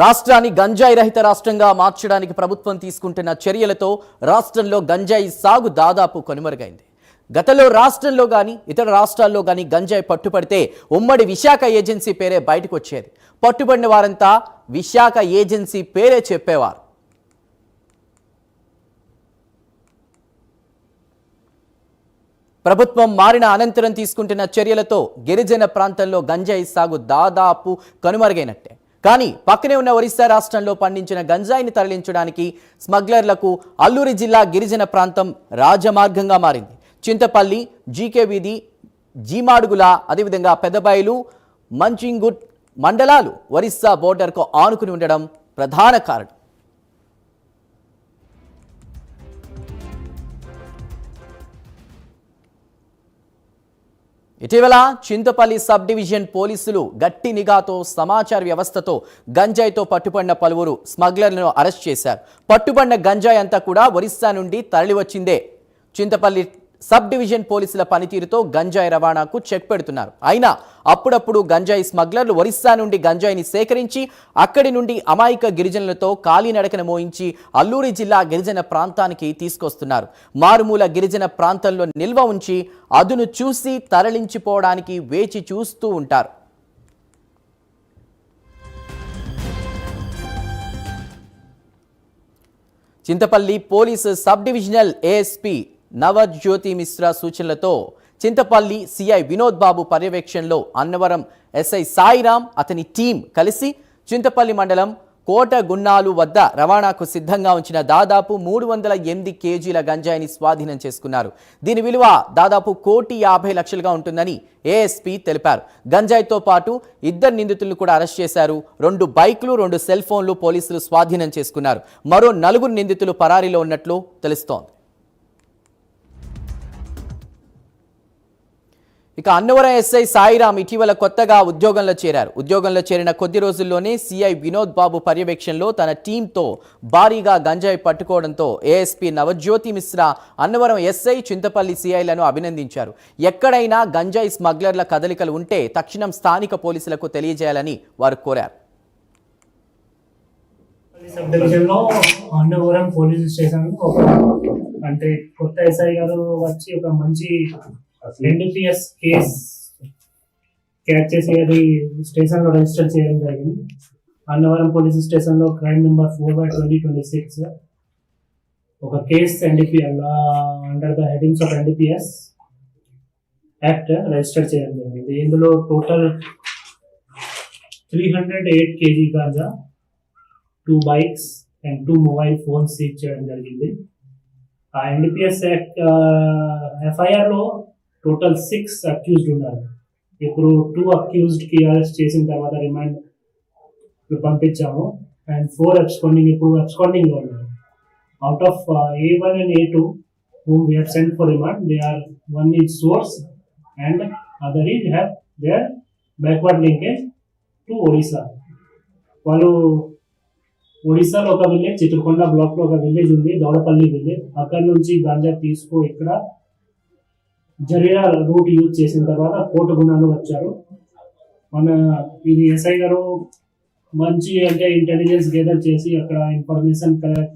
రాష్ట్రాన్ని గంజాయి రహిత రాష్ట్రంగా మార్చడానికి ప్రభుత్వం తీసుకుంటున్న చర్యలతో రాష్ట్రంలో గంజాయి సాగు దాదాపు కనుమరుగైంది. గతంలో రాష్ట్రంలో కానీ ఇతర రాష్ట్రాల్లో కానీ గంజాయి పట్టుపడితే ఉమ్మడి విశాఖ ఏజెన్సీ పేరే బయటకు వచ్చేది పట్టుబడిన వారంతా విశాఖ ఏజెన్సీ పేరే చెప్పేవారు. ప్రభుత్వం మారిన అనంతరం తీసుకుంటున్న చర్యలతో గిరిజన ప్రాంతంలో గంజాయి సాగు దాదాపు కనుమరుగైనట్టే. కానీ పక్కనే ఉన్న ఒరిస్సా రాష్ట్రంలో పండించిన గంజాయిని తరలించడానికి స్మగ్లర్లకు అల్లూరి జిల్లా గిరిజన ప్రాంతం రాజమార్గంగా మారింది. చింతపల్లి జీకే వీధి జీమాడుగుల అదేవిధంగా పెద్దబయలు మంచింగుట్ మండలాలు ఒరిస్సా బోర్డర్కు ఆనుకుని ఉండడం ప్రధాన కారణం. ఇటీవల చింతపల్లి సబ్ డివిజన్ పోలీసులు గట్టి నిఘాతో సమాచార వ్యవస్థతో గంజాయితో పట్టుబడిన పలువురు స్మగ్లర్లను అరెస్ట్ చేశారు. పట్టుబడిన గంజాయి అంతా కూడా ఒరిస్సా నుండి తరలివచ్చిందే. చింతపల్లి సబ్ డివిజన్ పోలీసుల పనితీరుతో గంజాయి రవాణాకు చెక్ పెడుతున్నారు. అయినా అప్పుడప్పుడు గంజాయి స్మగ్లర్లు ఒరిస్సా నుండి గంజాయిని సేకరించి అక్కడి నుండి అమాయక గిరిజనులతో కాలినడకన మోయించి అల్లూరి జిల్లా గిరిజన ప్రాంతానికి తీసుకొస్తున్నారు. మారుమూల గిరిజన ప్రాంతంలో నిల్వ ఉంచి అదును చూసి తరలించిపోవడానికి వేచి చూస్తూ ఉంటారు. Chintapalli police sub divisional ASP Navajyoti Mishra సూచనలతో చింతపల్లి సిఐ వినోద్ బాబు పర్యవేక్షణలో అన్నవరం ఎస్ఐ సాయిరాం అతని టీం కలిసి చింతపల్లి మండలం కోట గున్నాలు వద్ద రవాణాకు సిద్ధంగా ఉంచిన దాదాపు మూడు వందల ఎనిమిది కేజీల గంజాయిని స్వాధీనం చేసుకున్నారు. దీని విలువ దాదాపు కోటి యాభై లక్షలుగా ఉంటుందని ఏఎస్పీ తెలిపారు. గంజాయితో పాటు ఇద్దరు నిందితులను కూడా అరెస్ట్ చేశారు. రెండు బైక్లు రెండు సెల్ ఫోన్లు పోలీసులు స్వాధీనం చేసుకున్నారు. మరో నలుగురు నిందితులు పరారీలో ఉన్నట్లు తెలుస్తోంది. ఇక అన్నవరం ఎస్ఐ సాయిరాం ఇటీవల కొత్తగా ఉద్యోగంలో చేరారు. ఉద్యోగంలో చేరిన కొద్ది రోజుల్లోనే సిఐ వినోద్ బాబు పర్యవేక్షణలో తన టీంతో భారీగా గంజాయి పట్టుకోవడంతో ఏఎస్పీ నవజ్యోతి మిశ్రా అన్నవరం ఎస్ఐ చింతపల్లి సిఐలను అభినందించారు. ఎక్కడైనా గంజాయి స్మగ్లర్ల కదలికలు ఉంటే తక్షణం స్థానిక పోలీసులకు తెలియజేయాలని వారు కోరారు. సబ్ అన్నవరం పోలీస్ స్టేషన్ అంటే కొత్త ఎస్ఐ గారు వచ్చి ఒక మంచి ఎన్డిపిఎస్ కేస్ క్యాచ్ చేసి అది స్టేషన్ లో రిజిస్టర్ చేయడం జరిగింది అన్నవరం పోలీస్ స్టేషన్ లో crime number four by twenty twenty six ఒక case NDPL under the headings of NDPS act register చేయడం జరిగింది ఇందులో total three hundred eight KG ganja two bikes and two mobile phones seize చేయడం జరిగింది ఆ NDPS act FIR లో total six accused ఉన్నారు ఇప్పుడు టూ అక్యూజ్డ్కి అరెస్ట్ చేసిన తర్వాత రిమాండ్ పంపించాము. అండ్ ఫోర్ అబ్స్కాండింగ్ ఇప్పుడు అబ్స్కాండింగ్లో ఉన్నారు. Out of A one and A two whom we have sent for remand they are one is source and other is have their backward linkage to odisha. వాళ్ళు ఒడిశాలో ఒక village Chitrakonda బ్లాక్లో ఒక village ఉంది దౌడపల్లి village అక్కడ నుంచి గాంజా తీసుకో ఇక్కడ జరిగిన రూట్ యూజ్ చేసిన తర్వాత కోటగుణాలు వచ్చారు. మన ఇది ఎస్ఐ గారు మంచి అంటే ఇంటెలిజెన్స్ గేదర్ చేసి అక్కడ ఇన్ఫర్మేషన్ కలెక్ట్